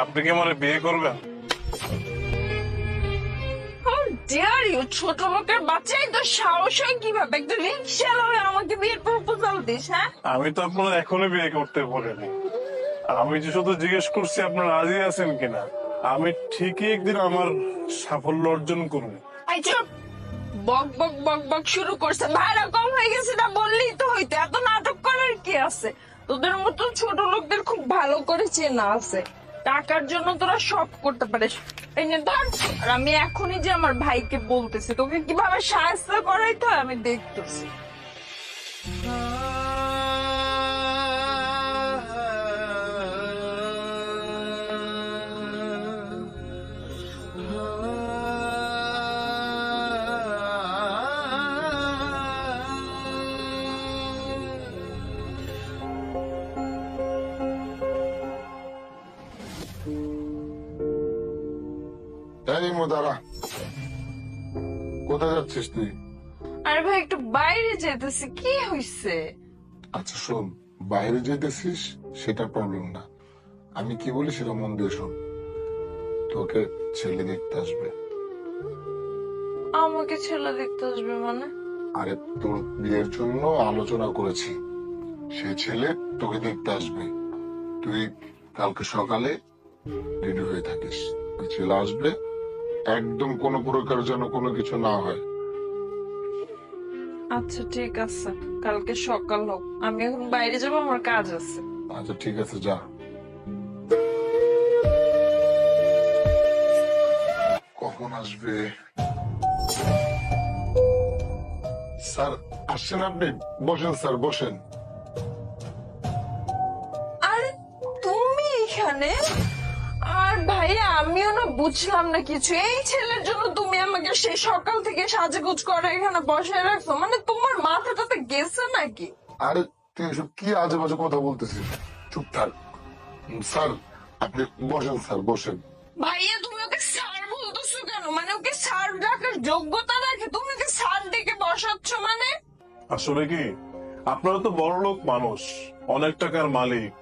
আপনি কি আমার বিয়ে করবেন? How dare ছোট লোকের বাচ্চাই তো সাহস হয় কীভাবে? একটা রিক্সা হয়ে আমাকে বিয়ের প্রপোজাল দিস হ্যাঁ? আমি তো আপনার এখনই বিয়ে করতে বলিনি। আমি যে শুধু জিজ্ঞেস করছি আপনার রাজি আছেন কিনা? আমি ঠিকই একদিন আমার সাফল্য অর্জন করব। আই চুপ! বক বক বক বক শুরু করছে। ভাড়া কম হয়ে গেছে না বললেই তো হইতো। এত নাটক করার কি আছে? তোদের মতো ছোট লোকদের খুব ভালো করে চেনা আছে। টাকার জন্য তোরা সব করতে পারিস। এই আর আমি এখনই যে আমার ভাইকে বলতেছি, তোকে কীভাবে সাহায্য করাইতে হয় আমি দেখতেছি। এই মোদারা কোথায় যাচ্ছিস তুই? আরে ভাই একটু বাইরে যেতেছি কি হইছে? আচ্ছা শোন বাইরে যেতেছিস সেটা প্রবলেম না। আমি কি বলি সেটা মন দিয়ে শোন। তোকে ছেলে দেখতে আসবে। আমাকে ছেলে দেখতে আসবে মানে? আরে তোর বিয়ের জন্য আলোচনা করেছি। সে ছেলে তোকে দেখতে আসবে। তুই কালকে সকালে রেডি হয়ে থাকিস। ছেলে আসবে একদম কোনো প্রকার যেন কোনো কিছু না হয়। আচ্ছা ঠিক আছে। কালকে সকাল হোক। আমি এখন বাইরে যাব আমার কাজ আছে। আচ্ছা ঠিক আছে যা। কখন আসবে? স্যার আসছেন আপনি? বসেন স্যার বসেন। আরে তুমি এখানে? আর ভাইয়া আমিও না বুঝলাম না কিছু। এই ছেলের জন্য তুমি আমাকে সেই সকাল থেকে সাজেগুজ করে এখানে বসে রাখছো। মানে তোমার মাথাটাতে গেছে নাকি? আরে তুই এসব কি আজে বাজে কথা বলতেছিস? চুপ থাক। স্যার আপনি বসেন স্যার বসেন। ভাইয়া তুমি ওকে স্যার বলতেছো কেন? মানে ওকে স্যার ডাকার যোগ্যতা রাখে? তুমি ওকে স্যার ডেকে বসাচ্ছ মানে? আসলে কি? আপনারা তো বড় লোক মানুষ অনেক টাকার মালিক।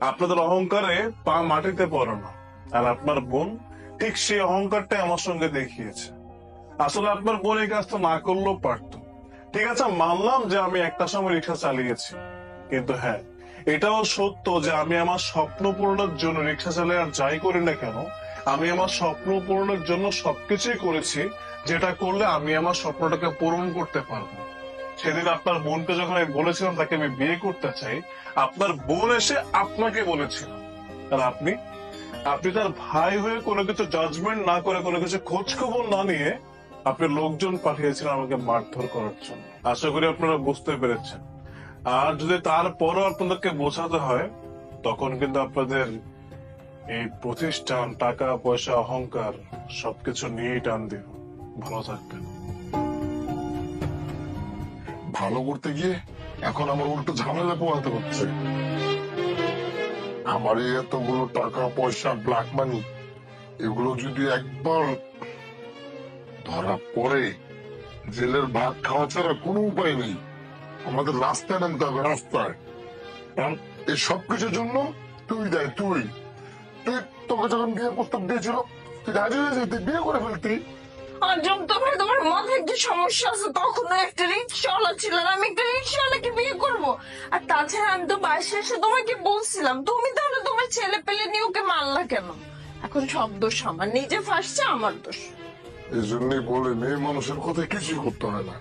আপনাদের অহংকারে পা মাটিতে পড়ে না। আর আপনার বোন ঠিক সেই অহংকারটাই আমার সঙ্গে দেখিয়েছে। আসলে আপনার বোন এই কাজটা না করলেও পারতো। ঠিক আছে মানলাম যে আমি একটা সময় রিক্সা চালিয়েছি। কিন্তু হ্যাঁ এটাও সত্য যে আমি আমার স্বপ্ন পূরণের জন্য রিক্সা চালিয়ে আর যাই করি না কেন, আমি আমার স্বপ্ন পূরণের জন্য সবকিছুই করেছি, যেটা করলে আমি আমার স্বপ্নটাকে পূরণ করতে পারব। সেদিন আপনার বোনকে যখন আমি বলেছিলাম তাকে আমি বিয়ে করতে চাই, আপনার বোন এসে আপনাকে বলেছিল। আর আপনি? আপনি তার ভাই হয়ে কোনো কিছু জাজমেন্ট না করে কোনো কিছু খোঁজ খবর না নিয়ে আপনি লোকজন পাঠিয়েছিলেন আমাকে মারধর করার জন্য। আশা করি আপনারা বুঝতে পেরেছেন। আর যদি তারপরও আপনাদেরকে বোঝাতে হয়, তখন কিন্তু আপনাদের এই প্রতিষ্ঠান, টাকা, পয়সা, অহংকার সবকিছু নিয়েই টান দিব। ভালো থাকবেন। ভালো করতে গিয়ে এখন আমার উল্টো ঝামেলা পোহাতে হচ্ছে। আমার এতগুলো টাকা, পয়সা ব্ল্যাক মানি এগুলো যদি একবার ধরা পড়ে, জেলের ভাত খাওয়া ছাড়া কোনো উপায় নেই। আমাদের রাস্তায় নামতে হবে, রাস্তায়। এই সব কিছুর জন্য তুই দেয়, তুই। তুই তোকে যখন বিয়ে প্রস্তাব দিয়েছিল, তুই রাজি হয়ে যেতে বিয়ে করে ফেলতি। আর তো ভাই, তোমার মাথায় একটু সমস্যা আছে, তখনও একটা রিক্সাওয়ালা ছিল আর আমি একটা রিক্সাওয়ালাকে বিয়ে করব। আর তাছাড়া আমি তো বাসে এসে তোমাকে বলছিলাম, তুমি তাহলে তোমার ছেলে পেলে নিয়ে ওকে মারলা কেন? এখন সব দোষ আমার, নিজে ফাঁসছে, আমার দোষ। এই জন্যই বলে মেয়ে মানুষের কথা কিছুই করতে হয় না।